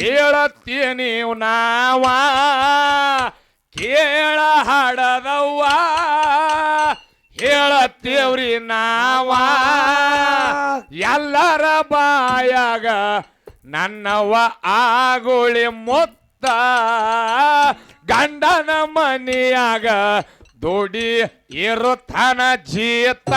ಹೇಳತ್ತೀ ನೀವು. ನಾವ ಕೇಳ ಹಾಡದವ್ವ. ಹೇಳತ್ತೇವ್ರಿ ನಾವ. ಎಲ್ಲರ ಬಾಯಾಗ ನನ್ನವ ಆಗುಳಿ ಮುತ್ತ. ಗಂಡನ ಮನೆಯಾಗ ದುಡಿ ಇರುತ್ತನ ಜೀತ.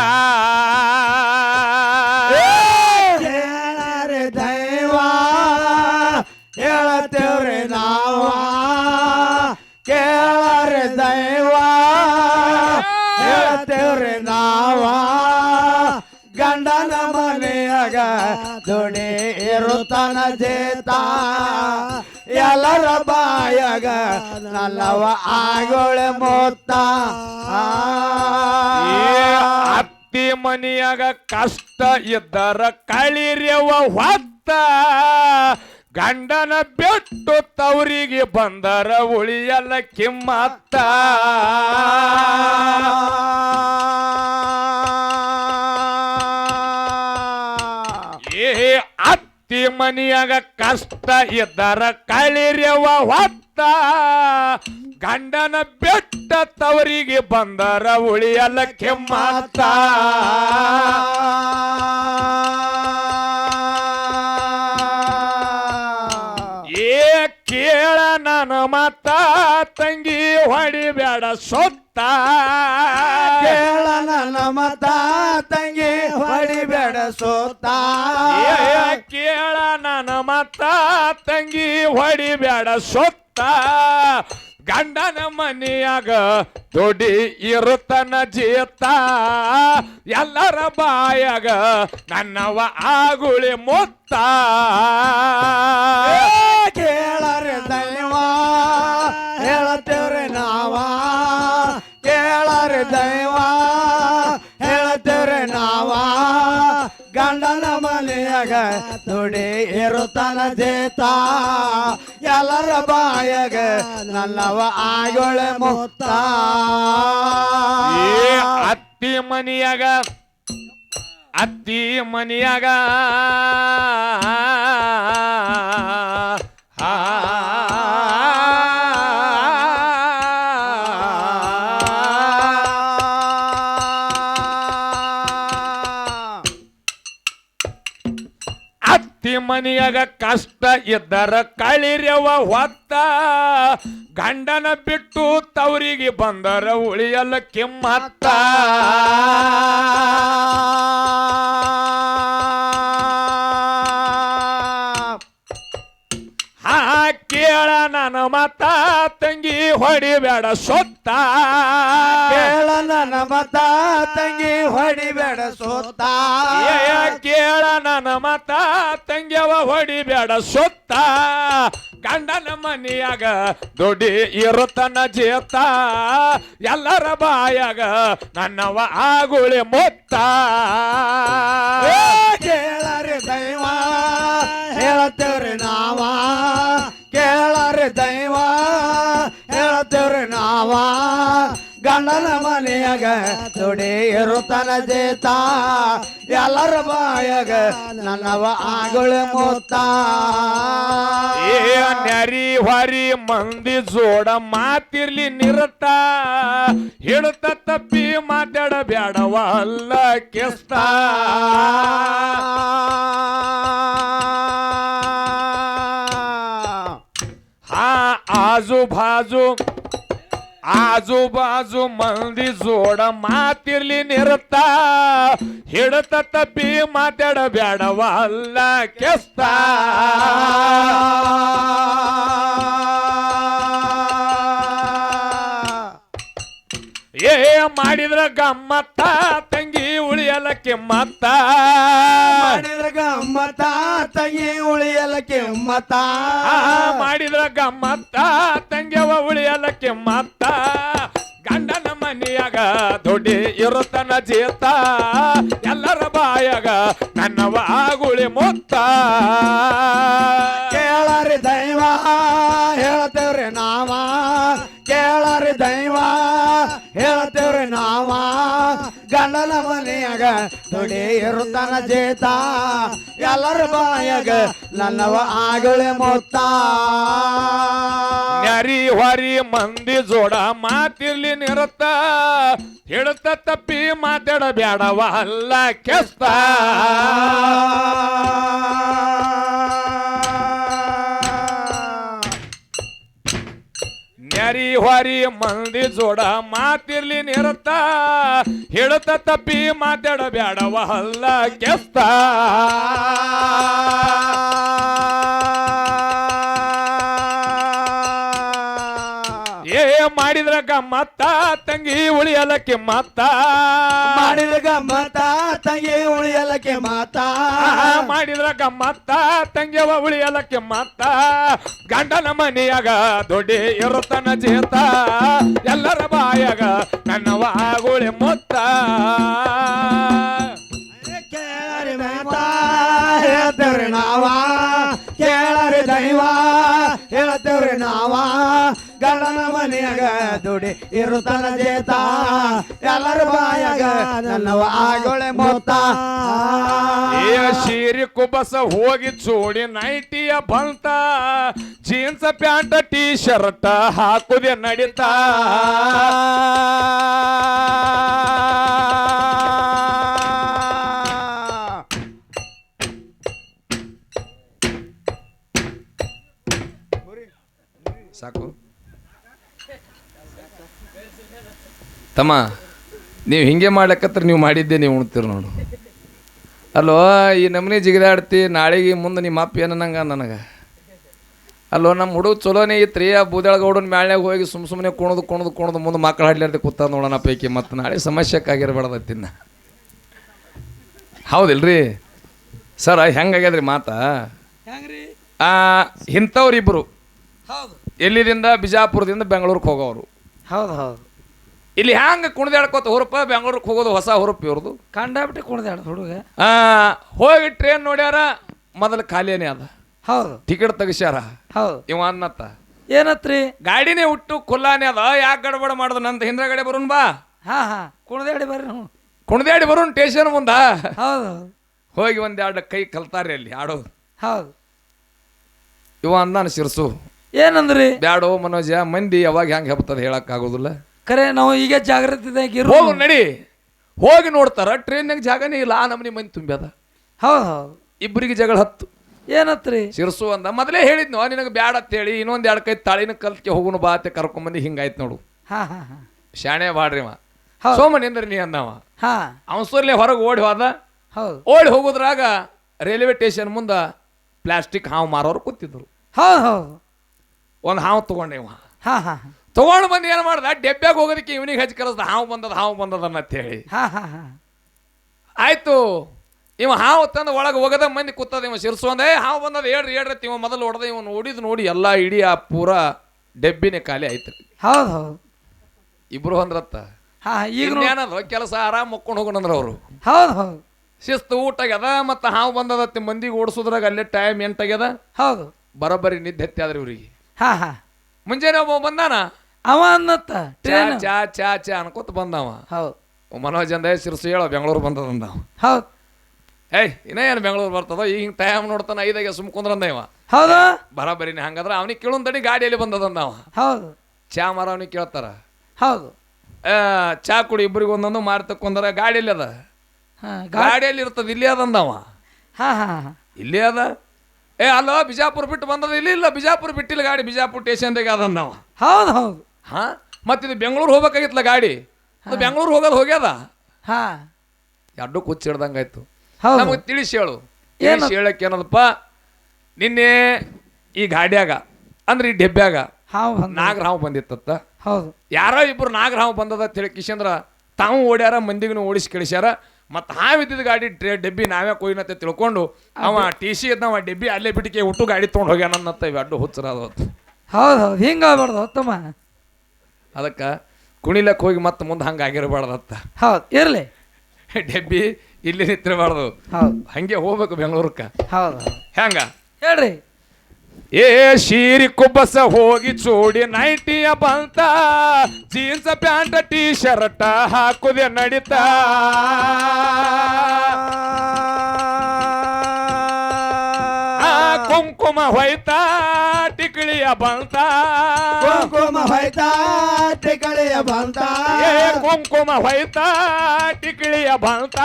ಮನೆಯಾಗ ದುಡಿ ಇರುತ್ತಾನ ಜೇತ. ಎಲ್ಲರ ಬಾಯಗ ನಲ್ಲವ ಆಗೋಳೆ ಮೊತ್ತ ಅತ್ತಿ ಮನಿಯಾಗ ಕಷ್ಟ ಇದ್ದರ ಕಳಿರ್ಯವ ಹೊತ್ತ. ಗಂಡನ ಬೆಟ್ಟು ತವರಿಗೆ ಬಂದರ ಉಳಿಯಲ್ಲ ಕಿಮ್ಮತ್ತ. ಮನಿಯಾಗ ಕಷ್ಟ ಇದ್ದಾರ ಕಳಿರ್ಯವ ಹೊತ್ತ. ಗಂಡನ ಬೆಟ್ಟ ತವರಿಗೆ ಬಂದರ ಉಳಿಯಲ್ಲ ಕೆಮ್ಮತ್ತ ಕೇಳ ಮಾತ ತಂಗಿ ತಂಗಿ ಹೊಡಿಬೇಡ ಸೊತ್ತ. ಕೇಳ ನನ್ನ ಮತ ತಂಗಿ ಹೊಡಿಬೇಡ ಸೋತ ಏ ಕೇಳ ನನ್ನ ಮತ್ತ ತಂಗಿ ಹೊಡಿಬೇಡ ಸೊತ್ತ. ಗಂಡನ ಮನೆಯಾಗ ದೊಡ್ಡಿ ಇರುತ್ತನ ಜೀತ. ಎಲ್ಲರ ಬಾಯಾಗ ನನ್ನವ ಆಗುಳಿ ಮುತ್ತ. ಕೇಳರೆ ದೈವ, ಹೇಳತ್ತೇವ್ರಿ ನಾವ. ಕೇಳರೆ ದೈವ ಗಂಡನ ಮನೆಯಾಗ ನುಡಿ ಇರುತ್ತಾನ ಜೇತ. ಎಲ್ಲರ ಬಾಯಾಗ ನನ್ನವ ಆಗೋಳೆ ಮುತ್ತ. ಅತ್ತಿ ಮನಿಯಾಗ ಅತ್ತಿ ಮನಿಯಾಗ. ಮನಿಯಾಗ ಕಷ್ಟ ಇದ್ದರ ಕಳಿರ್ಯವ ಹೊತ್ತ. ಗಂಡನ ಬಿಟ್ಟು ತವರಿಗೆ ಬಂದರ ಉಳಿಯಲ್ಲ ಕಿಮ್ಮತ್ತ. ಹಾ ಕೇಳ ನನ್ನ ಮತ. ತಂಗಿ ಹೊಡಿಬೇಡ ಸೊತ್ತ. ಕೇಳ ನನ್ನ ಮತ ತಂಗಿ ಹೊಡಿಬೇಡ ಸೊತ್ತ. ಕೇಳ ನನ್ನ ಮತ ತಂಗ್ಯವ ಹೊಡಿಬೇಡ ಸೊತ್ತ. ಗಂಡನ ಮನಿಯಾಗ ದುಡಿ ಇರುತ್ತನ ಜೇತ. ಎಲ್ಲರ ಬಾಯಾಗ ನನ್ನವ ಆಗುಳಿ ಮೊತ್ತ. ಗಂಡನ ಮನೆಯಾಗ ದುಡಿ ಇರುತ್ತಾನ ಜೇತ, ಎಲ್ಲರ ಬಾಯಾಗ ನನ್ನವ ಆಗುಳ ಮೋತ. ಏ ನರಿ ಹೊರಿ ಮಂದಿ ಜೋಡ ಮಾತಿರ್ಲಿ ನಿರತ ಹೇಳುತ್ತ ತಪ್ಪಿ ಮಾತಾಡಬ್ಯಾಡವ ಅಲ್ಲ ಕೆಸ್ತ. ಹಾ, ಆಜು ಬಾಜು ಆಜು ಬಾಜು ಮಂದಿ ಜೋಡ ಮಾತಿರ್ಲಿ ನಿರತ. ಹಿಡತ ತಪ್ಪಿ ಮಾತಾಡ ಬ್ಯಾಡವಲ್ಲ ಕೆಸ್ತ. ಏ ಮಾಡಿದ್ರ ಗಮ್ಮತ್ತ. ತಂಗಿ ಮತ್ತ? ಮಾಡಿದ್ರ ಗಮ್ಮತ ತಂಗಿ ಉಳಿಯಲಕ್ಕೆ ಮತ್ತ. ಮಾಡಿದ್ರ ಗಮ್ಮತ್ತ ತಂಗ್ಯವ ಉಳಿಯಲಕ್ಕೆ ಮತ್ತ. ಗಂಡನ ಮನೆಯಾಗ ದುಡಿ ಇರುತ್ತನ ಜೀತ. ಎಲ್ಲರ ಬಾಯಾಗ ನನ್ನವ ಆಗುಳಿ ಮೊತ್ತ. ಮನೆಯಾಗ ದುಡಿ ಇರುತ್ತಾನ ಜೇತ. ಎಲ್ಲರ ಬಾಯಾಗ ನನ್ನವ ಆಗಳೆ ಮೊತ್ತ ನರಿ ಹೊರಿ ಮಂದಿ ಜೋಡ ಮಾತಿರ್ಲಿ ನಿರತ್ತ ಹೇಳುತ್ತ ತಪ್ಪಿ ಮಾತಾಡ ಬ್ಯಾಡವ ಅಲ್ಲ ಕೆಸ್ತ. ಹೊರಿ ಮಂದಿ ಜೋಡ ಮಾತಿರ್ಲಿ ನಿರತ. ಹೇಳುತ್ತ ತಪ್ಪಿ ಮಾತಾಡ ಬ್ಯಾಡವ ಹಲ್ಲ ಕೆಸ್ತ. ಗಮ್ಮತ್ತ ತಂಗಿ ಉಳಿಯಲಕ್ಕೆ ಮತ್ತ. ಮಾಡಿದ ಗಮ್ಮತ್ತ ತಂಗಿ ಉಳಿಯಲಕ್ಕೆ ಮಾತಾ ಮಾಡಿದ್ರ ಗಮ್ಮತ್ತ ತಂಗಿವ ಉಳಿಯಲಕ್ಕೆ ಮತ್ತ. ಗಂಡನ ಮನೆಯಾಗ ದೊಡ್ಡಿ ಇರುತ್ತನ ಜೇತ. ಎಲ್ಲರ ಬಾಯಾಗ ನನ್ನವ ಆಗುಳಿ ಮೊತ್ತ. ಕೇಳರಿ ಮಾತಾ ಹೇಳ್ತೇವ್ರಿ ನಾವ. ಕೇಳರಿ ದೈವ ಹೇಳ್ತೇವ್ರಿ ನಾವ. ಗಂಡನ ಮನೆಯಾಗ ದುಡಿ ಇರುತ್ತಾನ ಜೇತ. ಎಲ್ಲರ ಬಾಯಾಗ ನನ್ನವ ಆಗೋಳೆ ಮೊತ್ತ. ಏ ಶೀರಿ ಕುಬಸ ಹೋಗಿ ಚೋಡಿ ನೈಟಿಯ ಬಂತ ಜೀನ್ಸ್ ಪ್ಯಾಂಟ್ ಟೀ ಶರ್ಟ್ ಹಾಕುದೆ ನಡೀತಾ. ತಮ್ಮ ನೀವು ಹಿಂಗೆ ಮಾಡ್ಲಕ್ಕತ್ರ ನೀವು ಮಾಡಿದ್ದೆ ನೀವು ಉಣ್ತೀರಿ ನೋಡು. ಅಲ್ಲೋ ಈ ನಮನಿ ಜಿಗಿದಾಡ್ತಿ ನಾಳೆಗೆ ಮುಂದೆ ನಿಮ್ಮ ಅಪ್ಪ ಏನನ್ನಂಗ ನನಗೆ? ಅಲ್ಲೋ ನಮ್ಮ ಹುಡುಗ ಚಲೋನೇ ರೀ ಆ ಬೂದಳಗೌಡನ ಮ್ಯಾಳ್ಯಾಗ ಹೋಗಿ ಸುಮ್ ಸುಮ್ಮನೆ ಕುಣದು ಕುಣದು ಕುಣದು ಮುಂದೆ ಮಕ್ಕಳು ಹಾಡ್ಲಾರ್ದೆ ಕೂತ ನೋಡೋಣ ಪೈಕಿ ಮತ್ತು ನಾಳೆ ಸಮಸ್ಯೆಕ್ಕಾಗಿರ್ಬಾರ್ದತ್ತಿನ್ನ ಹೌದಿಲ್ರಿ? ಸರ್ ಹೆಂಗಾಗ್ಯದ್ರಿ ಮಾತಾ? ಹೌದು. ಎಲ್ಲಿದಿಂದ? ಬಿಜಾಪುರದಿಂದ ಬೆಂಗಳೂರಿಗೆ ಹೋಗೋರು. ಹೌದು ಹೌದು. ಇಲ್ಲಿ ಹ್ಯಾಂಗ ಕುಣಿದಾಡ್ಕೋತ ಹುರುಪ ಬೆಂಗಳೂರಿಗೆ ಹೋಗೋದು ಹೊಸ ಹುರುಪ್ ಇವ್ರದು? ಕಂಡಾಬಿಟ್ಟು ಕುಣಿದಾಡ ಹುಡುಗ. ಆ ಹೋಗಿ ಟ್ರೈನ್ ನೋಡ್ಯಾರ ಮೊದಲು ಖಾಲಿಯೇ ಅದ. ಹೌದು. ಟಿಕೆಟ್ ತೆಗಿಸ್ಯಾರ. ಹೌದು. ಇವ ಅನ್ನತ್ತ. ಏನತ್ರಿ? ಗಾಡಿನೇ ಹುಟ್ಟು ಖುಲ್ಲಾನೇ ಅದ ಯಾಕೆ ಗಡಬಡ ಮಾಡ್ದ? ನಂದು ಹಿಂದ್ರಗಡೆ ಬರುನ್ ಬಾ. ಹಾ ಹಾ. ಕುಣದಾಡಿ ಬರ್ರಿ ಹ್ಞೂ ಕುಣಿದಾಡಿ ಬರೋನ್ ಟೇಷನ್ ಮುಂದ. ಹೌದು. ಹೋಗಿ ಒಂದೆರಡು ಎರಡು ಕೈ ಕಲ್ತಾರ್ರಿ ಅಲ್ಲಿ ಆಡೋದು. ಹೌದು. ಇವ ಅಂದಾನ ಶಿರ್ಸು. ಏನಂದ್ರಿ? ಬ್ಯಾಡೋ ಮನೋಜ ಮಂದಿ ಯಾವಾಗ ಹೆಂಗೆ ಹೆಪ್ತದ ಹೇಳಕ್ ಖರೆ ನಾವು ಈಗ ಜಾಗ್ರತೆ ಇರು. ಹೋಗು ನಡಿ. ಹೋಗಿ ನೋಡ್ತಾರ ಟ್ರೈನ್ಯಾಗ ಜಾಗನೇ ಇಲ್ಲ ಆ ನಮ್ನಿ ಮಂದಿ ತುಂಬ್ಯದ. ಹೌದು ಹೌದು. ಇಬ್ಬರಿಗೆ ಜಗಳ ಹತ್ತು. ಏನತ್ರಿ? ಶಿರ್ಸು ಅಂದ ಮೊದಲೇ ಹೇಳಿದ್ನು ನಿನಗೆ ಬ್ಯಾಡ ಅಂತೇಳಿ ಇನ್ನೊಂದು ಎರಡು ಕೈ ತಾಳಿನ ಕಲ್ಕೆ ಹೋಗುನು ಬಾ ಅಂತ ಕರ್ಕೊಂಬಂದು ಹಿಂಗಾಯ್ತು ನೋಡು. ಹಾ ಹಾ ಹಾ. ಶಾಣೆ ಬಾಡ್ರಿ ಅವ ಹೌದು. ಸೋಮ ನಿಂದ್ರಿ ನೀ ಅಂದವ ಹಾ. ಅವಸರ್ಲೆ ಹೊರಗೆ ಓಡಿ ಹೋದ. ಹೌದು. ಓಡಿ ಹೋಗುದ್ರಾಗ ರೈಲ್ವೆ ಸ್ಟೇಷನ್ ಮುಂದ ಪ್ಲಾಸ್ಟಿಕ್ ಹಾವು ಮಾರೋರು ಕೂತಿದ್ರು. ಹೌದು ಹೌದು. ಒಂದು ಹಾವು ತಗೊಂಡೆ ಇವ. ಹಾ ಹಾ ಹಾ. ತಗೊಂಡು ಬಂದು ಏನು ಮಾಡ್ದ? ಡೆಬ್ಬ್ಯಾಗ ಹೋಗೋದಕ್ಕೆ ಇವನಿಗೆ ಹಚ್ಚಿ ಕರೆಸ್ದ. ಹಾವು ಬಂದದ ಹಾವು ಬಂದದ ಅಂತ ಹೇಳಿ ಹಾ ಹಾ ಹಾ. ಆಯ್ತು. ಇವ ಹಾವು ತಂದು ಒಳಗೆ ಹೋಗದ ಮಂದಿ ಕೂತದ ಇವ ಶಿರ್ಸು ಅಂದ. ಹಾವು ಬಂದದ ಹೇಳ್ರಿ ಹೇಳ್ರಿ ಇವ ಮೊದಲು ಹೊಡೆದ. ಇವನು ನೋಡಿದ್ ನೋಡಿ ಎಲ್ಲ ಇಡೀ ಆ ಪೂರ ಡೆಬ್ಬಿನೇ ಖಾಲಿ ಆಯ್ತು ಹೌದು ಹೌದು. ಇಬ್ರು ಅಂದ್ರತ್ತ. ಹಾ ಈಗ ಏನದ ಕೆಲಸ ಆರಾಮ್ ಮಕ್ಕೊಂಡು ಹೋಗೋಣಂದ್ರ ಅವರು. ಹೌದು ಹೌದು. ಶಿಸ್ತು ಊಟ ಆಗ್ಯದ ಮತ್ತು ಹಾವು ಬಂದದ ಮಂದಿಗೆ ಓಡಿಸೋದ್ರಾಗ ಅಲ್ಲೇ ಟೈಮ್ ಎಂಟಾಗ್ಯದ ಹೌದು. ಬರೋಬ್ಬರಿ ನಿದ್ದೆ ಹತ್ತಿ ಆದ್ರೆ ಇವ್ರಿಗೆ. ಹಾ ಹಾ. ಮುಂಜಾನೆ ಒಬ್ಬ ಬಂದಾನ? ಅವ ಅನ್ನತ್ತ. ಚಾ ಟ್ರೈನ್. ಚಾ ಚಾ ಚಾ ಅನ್ಕೋತ ಬಂದವ. ಹೌದು. ಮನೋಜ್ ಅಂದ ಶಿರಸಿ ಹೇಳೋ ಬೆಂಗಳೂರು ಬಂದದಂದ ಅವ. ಹೌದು. ಏಯ್ ಇನ್ನ ಏನು ಬೆಂಗಳೂರು ಬರ್ತದ? ಈಗ ಹಿಂಗೆ ಟೈಮ್ ನೋಡ್ತಾನ ಐದಾಗೆ ಸುಮ್ ಕುಂದ್ರಂದ ಇವ ಹೌದಾ. ಬರಾಬರಿನ ಹಂಗಂದ್ರ ಅವನಿಗೆ ಕೇಳೊಂದಡಿ ಗಾಡಿಯಲ್ಲಿ ಬಂದದಂದ ಅವ. ಹೌದು. ಚಾ ಮಾರ ಅವನಿಗೆ ಕೇಳ್ತಾರ. ಹೌದು. ಆ, ಚಾ ಕುಡಿ ಇಬ್ಬರಿಗೆ ಒಂದೊಂದು ಮಾರಿ ಗಾಡಿ ಗಾಡಿಯಲ್ಲಿ ಅದ. ಹಾ ಗಾ ಗಾಡಿಯಲ್ಲಿ ಇರ್ತದ ಇಲ್ಲಿ ಅದಂದವ ಹಾ ಹಾ ಹಾ. ಇಲ್ಲಿ ಅದ? ಏ ಅಲ್ಲೋ ಬಿಜಾಪುರ ಬಿಟ್ಟು ಬಂದದ ಇಲ್ಲಿ ಇಲ್ಲ ಬಿಜಾಪುರ ಬಿಟ್ಟಿಲ್ಲ ಗಾಡಿ ಬಿಜಾಪುರ ಸ್ಟೇಷನ್ದಾಗ ಅದಂದವ ಹೌದು ಹೌದು. ಹಾ? ಇದು ಬೆಂಗಳೂರು ಹೋಗ್ಬೇಕಾಗಿತ್ತಲ್ಲ ಗಾಡಿ? ಅದು ಬೆಂಗಳೂರು ಹೋಗೋದು ಹೋಗ್ಯದ? ಹಾ. ಎರಡು ಕುಚ್ಚಿಡ್ದಂಗಾಯ್ತು ಹೌದು. ನಮಗೆ ತಿಳಿಸಿ ಹೇಳು. ತಿಳಿಸಿ ಹೇಳಕ್ಕೆ ಏನದಪ್ಪ? ನಿನ್ನೆ ಈ ಗಾಡ್ಯಾಗ ಅಂದ್ರೆ ಈ ಡೆಬ್ಬ್ಯಾಗ ಹಾವು ಬಂದ ನಾಗರ ಹಾವು ಬಂದಿತ್ತತ್ತ. ಹೌದು. ಯಾರೋ ಇಬ್ರು ನಾಗರಾಮ ಬಂದದ ಅಂತ ಹೇಳಿ ಕಿಶಂದ್ರ ತಾವು ಓಡ್ಯಾರ ಮಂದಿಗೂ ಓಡಿಸಿ ಕಳಿಸ್ಯಾರ ಮತ್ತು ಹಾವಿದ್ದ ಗಾಡಿ ಟ್ರೇ ಡೆಬ್ಬಿ ನಾವೇ ಕೊಯ್ನತ್ತೆ ತಿಳ್ಕೊಂಡು ಅವ ಟಿ ಸಿ ಇದ್ನವ ಡೆಬ್ಬಿ ಅಲ್ಲೇ ಬಿಟ್ಟಿಗೆ ಹುಟ್ಟು ಗಾಡಿ ತೊಗೊಂಡು ಹೋಗ್ಯಾನ ಇವು ಅಡ್ಡು ಹುಚ್ಚರ ಅದು ಹೌದು ಹೌದು. ಹಿಂಗಾಗ್ಬಾರ್ದು ಉತ್ತಮ. ಅದಕ್ಕೆ ಕುಣಿಲಕ್ಕೆ ಹೋಗಿ ಮತ್ತೆ ಮುಂದೆ ಹಂಗೆ ಆಗಿರಬಾರ್ದತ್ತ. ಹೌದು ಇರಲಿ. ಡೆಬ್ಬಿ ಇಲ್ಲಿ ನಿಂತಿರಬಾರ್ದು. ಹೌದು. ಹಂಗೆ ಹೋಗ್ಬೇಕು ಬೆಂಗಳೂರಕ್ಕೆ. ಹೌದು ಹೆಂಗ ಹೇಳ್ರಿ. ಏ ಶೀರಿ ಕುಬ್ಬಸ ಹೋಗಿ ಚೂಡಿ ನೈಟಿಯ ಬಂತ ಜೀನ್ಸ್ ಪ್ಯಾಂಟ್ ಟೀ ಶರ್ಟ್ ಹಾಕುದೆ ನಡೀತಾ. ಕುಂಕುಮ ಹೋಯ್ತಾ ಟಿಕಳಿಯ ಬಂತ. ಕುಂಕುಮ ಹೊಯ್ತ ಟಿಕಳಿಯ ಬಂತ. ಏ ಕುಂಕುಮ ಹೋಯ್ತಾ ಟಿಕಳಿಯ ಬಂತ.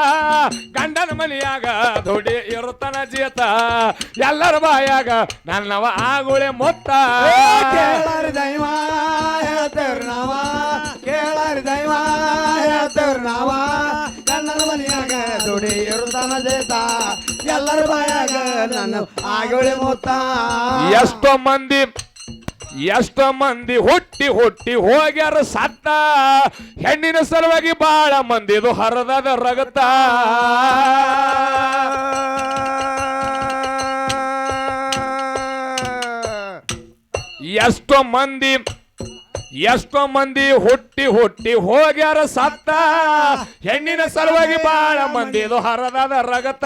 ಗಂಡನ ಮನೆಯಾಗ ದುಡಿ ಇರುತ್ತನ ಜೀತ. ಎಲ್ಲರ ಬಾಯಾಗ ನನ್ನವ ಆಗುಳೆ ಮೊತ್ತ. ಕೇಳರ್ ದೈವ ಹೇಳ್ತೇವ್ರಿ ನಾವ. ಕೇಳರ್ ದೈವ ಹೇಳ್ತೇವ್ರಿ ನಾವ. ಗಂಡನ ಮನೆಯಾಗ ದುಡಿ ಇರುತ್ತನ ಜೇತ. ಎಲ್ಲರ ಬಾಯಾಗ ನನ್ನ ಆಗುಳೆ ಮೊತ್ತ. ಎಷ್ಟೋ ಮಂದಿ ಎಷ್ಟೋ ಮಂದಿ ಹುಟ್ಟಿ ಹುಟ್ಟಿ ಹೋಗ್ಯಾರ ಸತ್ತ. ಹೆಣ್ಣಿನ ಸಲುವಾಗಿ ಬಾಳ ಮಂದಿದು ಹರದಾದ ರಗತ. ಎಷ್ಟೋ ಮಂದಿ ಎಷ್ಟೋ ಮಂದಿ ಹುಟ್ಟಿ ಹುಟ್ಟಿ ಹೋಗ್ಯಾರ ಸತ್ತ. ಹೆಣ್ಣಿನ ಸಲುವಾಗಿ ಬಾಳ ಮಂದಿದು ಹರದಾದ ರಗತ.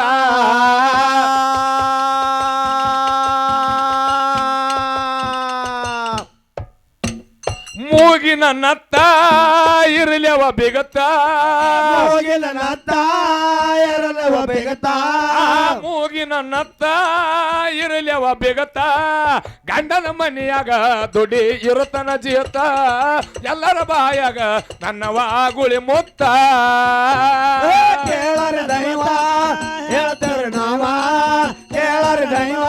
ಮೂಗಿನ ನತ್ತ ಇರಲಿಯವ ಬಿಗತ ನತ್ತ ಅವ ಬೇಗತ ಮೂಗಿ ಮೂಗಿನ ನತ್ತ ಇರಲಿಯವ ಬಿಗತ ಗಂಡನ ಮನೆಯಾಗ ದುಡಿ ಇರುತನ ಜೀತ ಎಲ್ಲರ ಬಾಯಾಗ ನನ್ನವ ಗುಳಿ ಮುತ್ತ. ಕೇಳರ ದೈವ ಹೇಳ್ತಾರೆ ನಾವ. ಕೇಳರ ದೈವ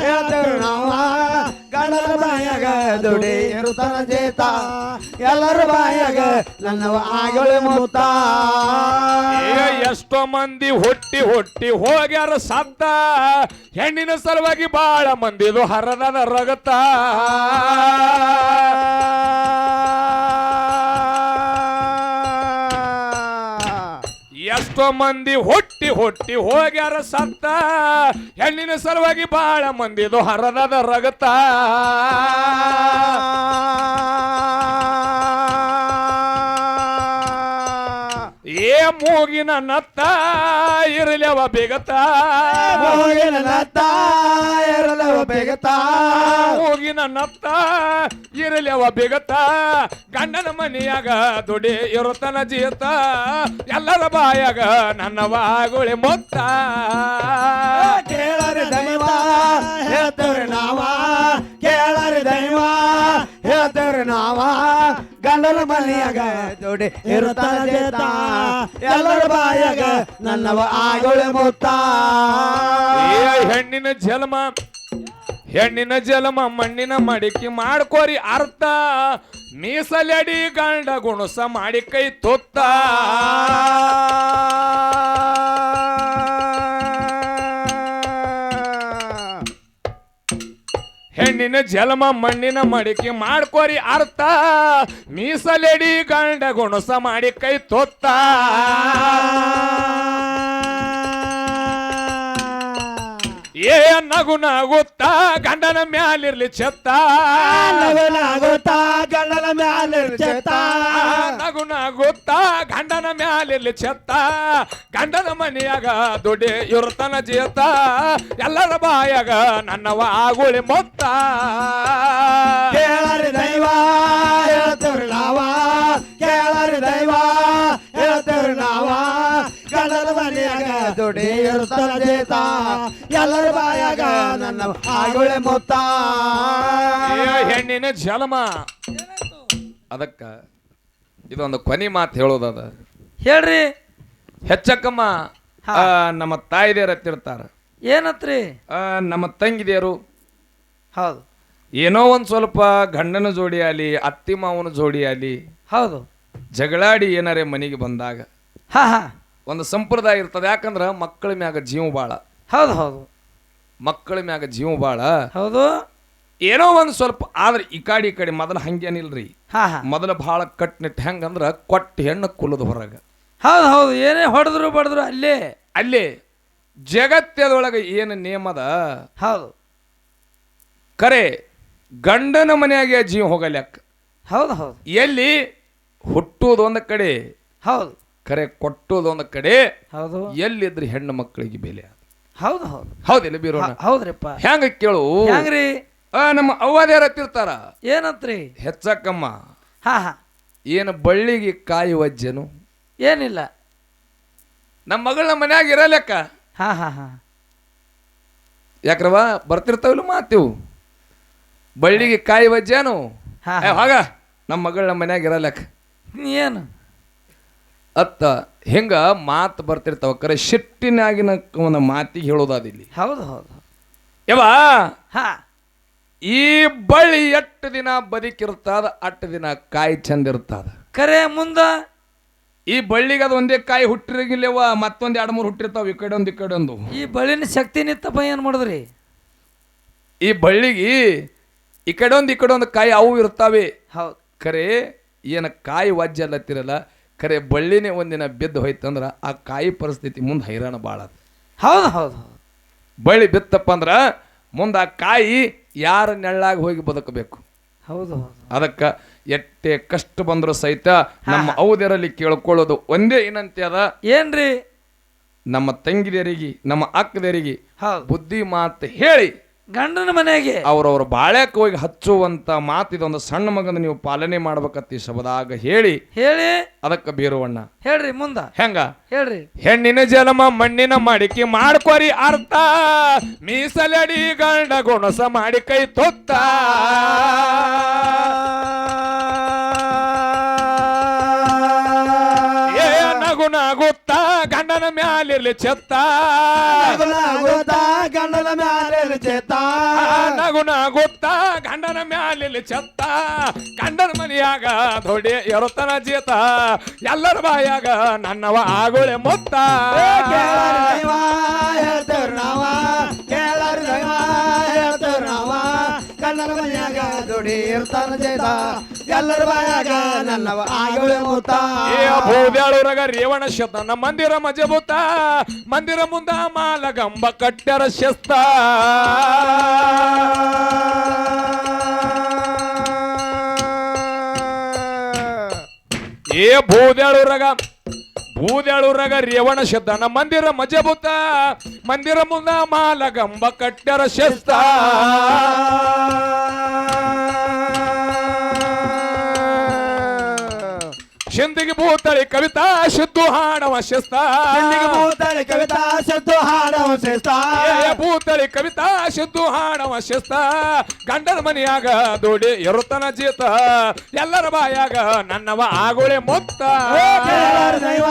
ಹೇಳ್ತಾರೆ ನಾವ. ಗಂಡನ ಬಾಯಾಗ ದುಡಿ ಇರುತ್ತಾನ ಜೇತ. ಎಲ್ಲರ ಬಾಯಾಗ ನನ್ನ ಆಗಳು ಮುತ್ತ. ಎಷ್ಟೋ ಮಂದಿ ಹೊಟ್ಟಿ ಹೊಟ್ಟಿ ಹೋಗ್ಯಾರ ಸತ್ತ. ಹೆಣ್ಣಿನ ಸಲುವಾಗಿ ಬಾಳ ಮಂದಿದು ಹರದ ರಗತ. ಮಂದಿ ಹೊಟ್ಟಿ ಹೊಟ್ಟಿ ಹೋಗ್ಯಾರ ಸತ್ತ. ಹೆಣ್ಣಿನ ಸಲುವಾಗಿ ಬಾಳ ಮಂದಿದು ಹರದದ ರಗತ. ಮೂಗಿನ ನತ್ತ ಇರಲವ ಬಿಗತ. ಮೂಗಿನ ನತ್ತ ಇರಲವ ಬೇಗತ. ಮೂಗಿನ ನತ್ತ ಇರಲವ ಬಿಗತ. ಗಂಡನ ಮನೆಯಾಗ ದುಡಿ ಇರುತ್ತನ ಜೀತ. ಎಲ್ಲರ ಬಾಯಾಗ ನನ್ನ ಬಾಗುಳಿ ಮೊತ್ತ. ಕೇಳರಿ ದೈವ ಹೇಳ್ತೇವ್ರಿ ನಾವ. ಕೇಳರಿ ದೈವ ಹೇಳ್ತೇವ್ರಿ ನಾವ ಗಂಡನ ಮನೆಯಾಗ ಜೋಡಿ ಇರುತ್ತಾನ ಎಲ್ಲರ ಬಾಯಾಗ ನನ್ನವ ಆಗೋಳೆ ಮುತ್ತ. ಏ, ಹೆಣ್ಣಿನ ಜನ್ಮ ಹೆಣ್ಣಿನ ಜಲಮ ಮಣ್ಣಿನ ಮಡಿಕೆ ಮಾಡ್ಕೋರಿ ಅರ್ಥ. ಮೀಸಲಡಿ ಗಂಡ ಗುಣಸ ಮಾಡಿ ಕೈ ತೊತ್ತ. ಹೆಣ್ಣಿನ ಜಲಮ ಮಣ್ಣಿನ ಮಡಿಕೆ ಮಾಡ್ಕೋರಿ ಅರ್ಥ. ಮೀಸಲೆಡಿ ಗಂಡ ಗುಣಸ ಮಾಡಿ ಕೈ ತೊತ್ತ. ಏ ನಗು ನಗುತ್ತಾ ಗಂಡನ ಮ್ಯಾಲಿರ್ಲಿ ಚೆತ್ತ. ನವನಾಗುತ್ತಾ ಗಂಡನ ಮ್ಯಾಲಿರ್ಲಿ ಚೆತ್ತ. ನಗು ನಗುತ್ತಾ ಗಂಡನ ಮ್ಯಾಲಿರ್ಲಿ ಚೆತ್ತ. ಗಂಡನ ಮನೆಯಾಗ ದುಡಿ ಇರುತ್ತನ ಜೀತ. ಎಲ್ಲರ ಬಾಯಾಗ ನನ್ನವ ಆಗುಳಿ ಮೊತ್ತ. ಕೇಳರಿ ದೈವ ಹೇಳ್ತೇವ್ರಿ ನಾವ. ಕೇಳರಿ ದೈವ ಹೇಳ್ತೇವ್ರಿ ನಾವ. ಗಂಡನ ಮನೆಯಾಗ ದುಡಿ ಇರುತ್ತಾನ ಜೇತ ಎಲ್ಲರ ಬಾಯಾಗ ನನ್ನ ಆಗುಳೆ ಮುತ್ತ. ಹೆಣ್ಣಿನ ಜಲಮ ಅದಕ್ಕ ಇದೊಂದು ಕೊನಿ ಮಾತು ಹೇಳೋದದ ಹೇಳ್ರಿ. ಹೆಚ್ಚಕ್ಕಮ್ಮ ಆ, ನಮ್ಮ ತಾಯಿದೇರ ಹತ್ತಿರ್ತಾರ. ಏನತ್ರಿ? ಆ, ನಮ್ಮ ತಂಗಿದೇರು ಹೌದು. ಏನೋ ಒಂದು ಸ್ವಲ್ಪ ಗಂಡನ ಜೋಡಿ ಆಲಿ ಅತ್ತಿ ಮಾವನ ಜೋಡಿ ಆಲಿ ಹೌದು. ಜಗಳಾಡಿ ಏನಾರೇ ಮನೆಗೆ ಬಂದಾಗ ಹಾ ಹಾ. ಒಂದು ಸಂಪ್ರದಾಯ ಇರ್ತದೆ. ಯಾಕಂದ್ರೆ ಮಕ್ಕಳ ಮ್ಯಾಗ ಜೀವ ಬಾಳ. ಹೌದು ಹೌದು. ಮಕ್ಕಳ ಮ್ಯಾಗ ಜೀವ ಬಾಳ. ಹೌದು. ಏನೋ ಒಂದು ಸ್ವಲ್ಪ ಆದ್ರೆ ಈ ಕಾಡಿ ಈ ಕಡೆ ಮೊದಲು ಹಂಗೇನಿಲ್ರಿ. ಹಾ ಹಾ. ಮೊದಲು ಭಾಳ ಕಟ್ನಿಟ್ಟು ಹೆಂಗಂದ್ರ ಕೊಟ್ಟ ಹೆಣ್ಣು ಕುಲದ ಹೊರಗೆ. ಹೌದು ಹೌದು. ಏನೇ ಹೊಡೆದ್ರು ಬಡದ್ರು ಅಲ್ಲೇ. ಅಲ್ಲೇ ಜಗತ್ತದೊಳಗೆ ಏನು ನಿಯಮದ ಹೌದು. ಕರೆ ಗಂಡನ ಮನೆಯಾಗೆ ಜೀವ ಹೋಗಲ್ಯಾಕ. ಹೌದು ಹೌದು. ಎಲ್ಲಿ ಹುಟ್ಟುವುದು ಒಂದು ಕಡೆ. ಹೌದು. ಕರೆ ಕೊಟ್ಟೋದೊಂದು ಕಡೆ ಹೌದು. ಎಲ್ಲಿದ್ರೆ ಹೆಣ್ಣು ಮಕ್ಕಳಿಗೆ ಬೆಲೆ ಹೌದು ಹೌದು. ಹೌದಿಲ್ಲ ಬೀರೋಣ. ಹೌದ್ರಿಪ್ಪ. ಹೆಂಗ ಕೇಳು? ಹೆಂಗ್ರಿ? ಆ, ನಮ್ಮ ಅವ್ವಾದ್ಯಾರ ತಿರ್ತಾರ ಏನಂತ್ರಿ? ಹೆಚ್ಚಕ್ಕಮ್ಮ. ಹಾ ಹಾ. ಏನು ಬಳ್ಳಿಗೆ ಕಾಯಿ ವಜ್ಜನು ಏನಿಲ್ಲ. ನಮ್ಮ ಮಗಳ ಮನ್ಯಾಗ ಇರಲೆಕ್ಕ ಹಾ ಹಾ ಹಾ. ಯಾಕ್ರವ ಬರ್ತಿರ್ತಾವಿಲ್ಲ ಮಾತೇವು. ಬಳ್ಳಿಗೆ ಕಾಯಿ ವಜ್ಜೇನು ಹೋಗ. ನಮ್ಮ ಮಗಳ ಮನ್ಯಾಗ ಇರಲೆಕ್ಕ ಏನು? ಅತ್ತ ಹೆಂಗ ಮಾತು ಬರ್ತಿರ್ತಾವ ಕರೆ? ಶಿಟ್ಟಿನಾಗಿನ ಒಂದು ಮಾತಿಗೆ ಹೇಳೋದಾದಿಲ್ಲಿ ಹೌದು ಹೌದು. ಯವ ಹಾ. ಈ ಬಳ್ಳಿ ಎಷ್ಟು ದಿನ ಬದುಕಿರ್ತದ ಅಟ್ಟು ದಿನ ಕಾಯಿ ಚಂದ ಇರ್ತದ ಕರೆ ಮುಂದ? ಈ ಬಳ್ಳಿಗೆ ಅದು ಒಂದೇ ಕಾಯಿ ಹುಟ್ಟಿರಂಗಿಲ್ಲವ ಮತ್ತೊಂದು ಎರಡು ಮೂರು ಹುಟ್ಟಿರ್ತಾವ ಈ ಕಡೆ ಒಂದು ಈ ಕಡೆ ಒಂದು. ಈ ಬಳ್ಳಿನ ಶಕ್ತಿ ನಿತ್ತಪ್ಪ ಏನು ಮಾಡಿದ್ರಿ? ಈ ಬಳ್ಳಿಗೆ ಈ ಕಡೆ ಒಂದು ಈ ಕಡೆ ಒಂದು ಕಾಯಿ ಅವು ಇರ್ತಾವೆ. ಹೌದು. ಕರೆ ಏನು ಕಾಯಿ ವಾಜ್ಯಲ್ಲತ್ತಿರಲ್ಲ ಖರೆ ಬಳ್ಳಿನೇ ಒಂದಿನ ಬಿದ್ದು ಹೋಯ್ತಂದ್ರೆ ಆ ಕಾಯಿ ಪರಿಸ್ಥಿತಿ ಮುಂದೆ ಹೈರಾಣ ಭಾಳ. ಹೌದು ಹೌದು ಹೌದು. ಬಳ್ಳಿ ಬಿತ್ತಪ್ಪ ಅಂದ್ರೆ ಮುಂದೆ ಆ ಕಾಯಿ ಯಾರ ನೆಳ್ಳಾಗಿ ಹೋಗಿ ಬದುಕಬೇಕು. ಹೌದು ಹೌದು. ಅದಕ್ಕೆ ಎಟ್ಟೆ ಕಷ್ಟ ಬಂದರೂ ಸಹಿತ ನಮ್ಮ ಅವುದರಲ್ಲಿ ಕೇಳ್ಕೊಳ್ಳೋದು ಒಂದೇ ಏನಂತೆ ಅದ. ಏನ್ರಿ? ನಮ್ಮ ತಂಗಿದರಿಗೆ ನಮ್ಮ ಅಕ್ಕದರಿಗೆ ಬುದ್ಧಿ ಮಾತು ಹೇಳಿ ಗಂಡನ ಮನೆಗೆ. ಅವ್ರವ್ರ ಬಾಳ್ಯಾಕ ಹೋಗಿ ಹಚ್ಚುವಂತ ಮಾತಿದೊಂದು ಸಣ್ಣ ಮಗನ ನೀವು ಪಾಲನೆ ಮಾಡ್ಬೇಕತ್ತಿ ಶಬದಾಗ ಹೇಳಿ. ಹೇಳಿ. ಅದಕ್ಕೆ ಬೀರುವಣ್ಣ. ಹೇಳ್ರಿ ಮುಂದ. ಹೆಂಗ? ಹೇಳ್ರಿ. ಹೆಣ್ಣಿನ ಜಲಮ ಮಣ್ಣಿನ ಮಡಿಕೆ ಮಾಡ್ಕೊರಿ ಅರ್ಥ. ಮೀಸಲಡಿ ಗಂಡ ಗುಣಸ ಮಾಡಿ ಕೈ ತೊತ್ತ. ಮ್ಯಾಲಿರ್ಲಿ ಚೆತ್ತ. ಗಂಡನ ಮ್ಯಾಲೆ ಚೆತ್ತ. ನಗುನ ನಗು ನಗುತ್ತ ಗಂಡನ ಮ್ಯಾಲೆ ಚೆತ್ತ. ಗಂಡನ ಮನೆಯಾಗ ದೊಡ್ಡ ಎರತನ ಜೇತ. ಎಲ್ಲರ ಬಾಯಾಗ ನನ್ನವ ಆಗುಳೆ ಮೊತ್ತ. ಕನ್ನಡ ಮನ್ಯಾಗ ದುಡಿ ಇರ್ತಾನ ಚೇತ ಎಲ್ಲರ ಬಾಯಾಗ ನನ್ನವ ಭೂದ್ಯಾಳುರಗ ರೇವಣ ಶತನ ಮಂದಿರ ಮಜಬೂತ ಮಂದಿರ ಮುಂದ ಮಾಲಗಂಬ ಕಟ್ಟ್ಯರ ಶಸ್ತ. ಏ ಭೂದ್ಯಾಳೂರಾಗ ಭೂದ್ಯಾಳೂರಾಗ ರೇವಣ ಶತನ ಮಂದಿರ ಮಜಬೂತ ಮಂದಿರ ಮುಂದ ಮಾಲಗಂಬ ಕಟ್ಟರ ಶಸ್ತ. ಭೂತಳಿ ಕವಿತಾ ಶುದ್ಧು ಹಾಡವ ಶಸ್ತ. ಭೂತಳಿ ಮೂತಳಿ ಕವಿತಾ ಸದ್ದು ಹಾಡವ ಏ ಭೂತಳಿ ಕವಿತಾ ಶುದ್ಧು ಹಾಡವ ಶಸ್ತ. ಗಂಡನ ಮನೆಯಾಗ ದುಡಿ ಇರುತ್ತನ ಜೀತ. ಎಲ್ಲರ ಬಾಯಾಗ ನನ್ನವ ಆಗುಳೆ ಮೊತ್ತ. ಕೇಳಾರ ದೈವ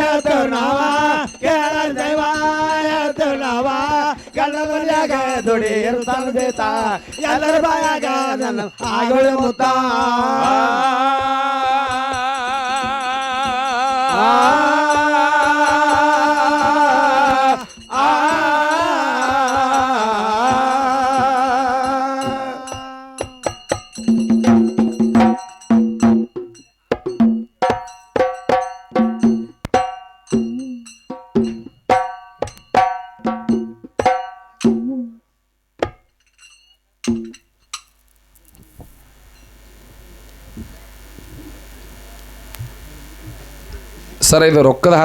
ಹೇಳ್ತೇವ್ರ ನಾವ. ಕೇಳಾರ ದೈವ ಹೇಳ್ತೇವ್ರ ನಾವ. ಕನ್ನಡ ಮನ್ಯಾಗ ದುಡಿ ಇರ್ತಾನ ಚೇತ ಎಲ್ಲರ ಬಾಯಾಗ ನನ್ನ ಆಗುಳೆ ಮೂತ ಸರ್ ಇದು ರೊಕ್ಕದ